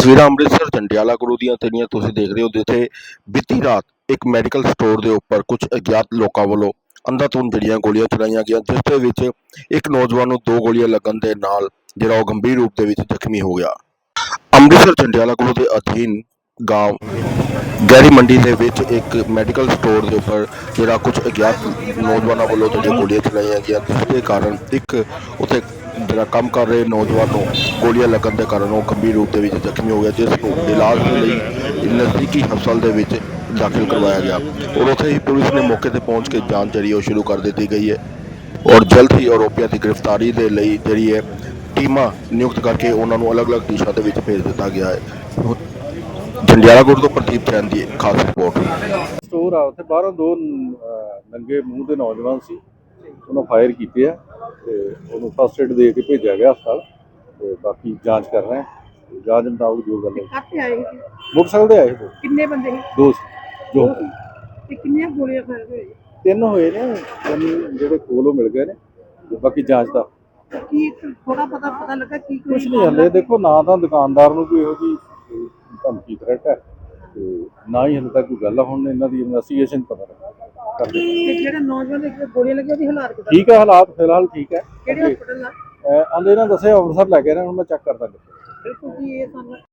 ਤਸਵੀਰਾਂ ਅੰਮ੍ਰਿਤਸਰ, ਜੰਡਿਆਲਾ ਗੁਰੂ ਦੀਆਂ ਤੇਰੀਆਂ ਤੁਸੀਂ ਦੇਖ ਰਹੇ ਹੋ ਜਿੱਥੇ ਬੀਤੀ ਰਾਤ ਇੱਕ ਮੈਡੀਕਲ ਸਟੋਰ ਦੇ ਉੱਪਰ ਕੁਝ ਅਗਿਆਤ ਲੋਕਾਂ ਵੱਲੋਂ ਅੰਧਾਧੁੰਦ ਜਿਹੜੀਆਂ ਗੋਲੀਆਂ ਚਲਾਈਆਂ ਗਈਆਂ, ਜਿਸ ਦੇ ਵਿੱਚ ਇੱਕ ਨੌਜਵਾਨ ਨੂੰ ਦੋ ਗੋਲੀਆਂ ਲੱਗਣ ਦੇ ਨਾਲ ਜਿਹੜਾ ਉਹ ਗੰਭੀਰ ਰੂਪ ਦੇ ਵਿੱਚ ਜ਼ਖਮੀ ਹੋ ਗਿਆ। ਅੰਮ੍ਰਿਤਸਰ, ਜੰਡਿਆਲਾ ਗੁਰੂ ਦੇ ਅਧੀਨ ਗਾਂਵ ਗੈਰੀ ਮੰਡੀ ਦੇ ਵਿੱਚ ਇੱਕ ਮੈਡੀਕਲ ਸਟੋਰ ਦੇ ਉੱਪਰ ਜਿਹੜਾ ਕੁਝ ਅਗਿਆਤ ਨੌਜਵਾਨਾਂ ਵੱਲੋਂ ਜਿਹੜੀਆਂ ਗੋਲੀਆਂ ਚਲਾਈਆਂ ਗਈਆਂ, ਜਿਸ ਦੇ ਕਾਰਨ ਇੱਕ ਉੱਥੇ ਜਿਹੜਾ ਕੰਮ ਕਰ ਰਹੇ ਨੌਜਵਾਨ ਨੂੰ ਗੋਲੀਆਂ ਲੱਗਣ ਦੇ ਕਾਰਨ ਉਹ ਗੰਭੀਰ ਰੂਪ ਦੇ ਵਿੱਚ ਜ਼ਖਮੀ ਹੋ ਗਿਆ ਜਿਸ ਨੂੰ ਇਲਾਜ ਲਈ ਨਜ਼ਦੀਕੀ ਹਸਪਤਾਲ ਦੇ ਵਿੱਚ ਦਾਖਲ ਕਰਵਾਇਆ ਗਿਆ। ਔਰ ਉੱਥੇ ਹੀ ਪੁਲਿਸ ਨੇ ਮੌਕੇ ਤੇ ਪਹੁੰਚ ਕੇ ਜਾਂਚ ਜਿਹੜੀ ਉਹ ਸ਼ੁਰੂ ਕਰ ਦਿੱਤੀ ਗਈ ਹੈ। ਔਰ ਜਲਦ ਹੀ ਆਰੋਪੀਆਂ ਦੀ ਗ੍ਰਿਫਤਾਰੀ ਦੇ ਲਈ ਜਿਹੜੀ ਹੈ ਟੀਮਾਂ ਨਿਯੁਕਤ ਕਰਕੇ ਉਹਨਾਂ ਨੂੰ ਅਲੱਗ-ਅਲੱਗ ਦਿਸ਼ਾ ਦੇ ਵਿੱਚ ਭੇਜ ਦਿੱਤਾ ਗਿਆ ਹੈ। ਜੰਡਿਆਲਾ ਗੁਰੂ ਤੋਂ ਪ੍ਰਦੀਪ ਜੈਨ ਦੀ ਖਾਸ ਰਿਪੋਰਟ। ਸਟੋਰ ਆ, ਉੱਥੇ ਬਾਹਰੋਂ ਦੋ ਨੰਗੇ ਮੂੰਹ ਦੇ ਨੌਜਵਾਨ ਸੀ। ਉਹਨਾਂ ਫਾਇਰ ਕੀਤੇ ਆ ਤੇ ਉਹਨੂੰ ਫਸਟ ਏਡ ਦੇ ਕੇ ਭੇਜਿਆ ਗਿਆ ਹਸਪਤਾਲ ਤੇ ਬਾਕੀ ਜਾਂਚ ਕਰ ਰਹੇ ਤੇ ਜਾਂਚ ਮੁਤਾਬਕ ਜੋ ਗੱਲ ਹੈ। ਕਾਹਤੇ ਆਏ ਸੀ? ਮੋਟਰਸਾਈਕਲ ਤੇ ਆਏ ਦੋ ਕਿੰਨੇ ਬੰਦੇ ਸੀ? ਦੋ ਸੀ, ਜੋ ਤੇ ਕਿੰਨੀਆਂ ਗੋਲੀਆਂ ਫਾਇਰ ਹੋਏ ਤਿੰਨ ਹੋਏ ਨੇ ਤਿੰਨ ਜਿਹੜੇ ਕੋਲੋਂ ਮਿਲ ਗਏ ਨੇ। ਤੇ ਬਾਕੀ ਜਾਂਚ ਦਾ। ਕੀ ਥੋੜਾ ਪਤਾ ਪਤਾ ਲੱਗਾ ਕੀ ਕੁਝ ਨਹੀਂ ਹਲੇ। ਦੇਖੋ ਨਾ ਤਾਂ ਦੁਕਾਨਦਾਰ ਨੂੰ ਕੋਈ ਇਹੋ ਜੀ ਧਮਕੀ ਥ੍ਰੈਟ ਹੈ। ਤੇ ਨਾ ਹੀ ਹਲੇ ਤੱਕ ਕੋਈ ਗੱਲ ਆ, ਹੁਣ ਇਹਨਾਂ ਦੀ ਇਨਵੈਸਟੀਗੇਸ਼ਨ ਪਤਾ ਲੱਗਾ। ਕਰਦੇ ਤੇ ਜਿਹੜੇ ਨੌਜਵਾਨ ਦੇ ਗੋਲੀਆਂ ਲੱਗੀਆਂ ਉਹਦੀ ਹਾਲਾਤ ਕਿਦਾਂ? ਠੀਕ ਹੈ ਹਾਲਾਤ ਫਿਲਹਾਲ ਠੀਕ ਹੈ। ਕਿਹੜੇ ਹਸਪਤਾਲ ਆ ਆਂਦੇ ਨਾ ਦੱਸਿਆ ਅੰਮ੍ਰਿਤਸਰ ਲੈ ਕੇ ਰਹੇ ਹੁਣ ਮੈਂ ਚੈੱਕ ਕਰਦਾ ਬਿਲਕੁਲ ਜੀ ਇਹ ਸਾਨੂੰ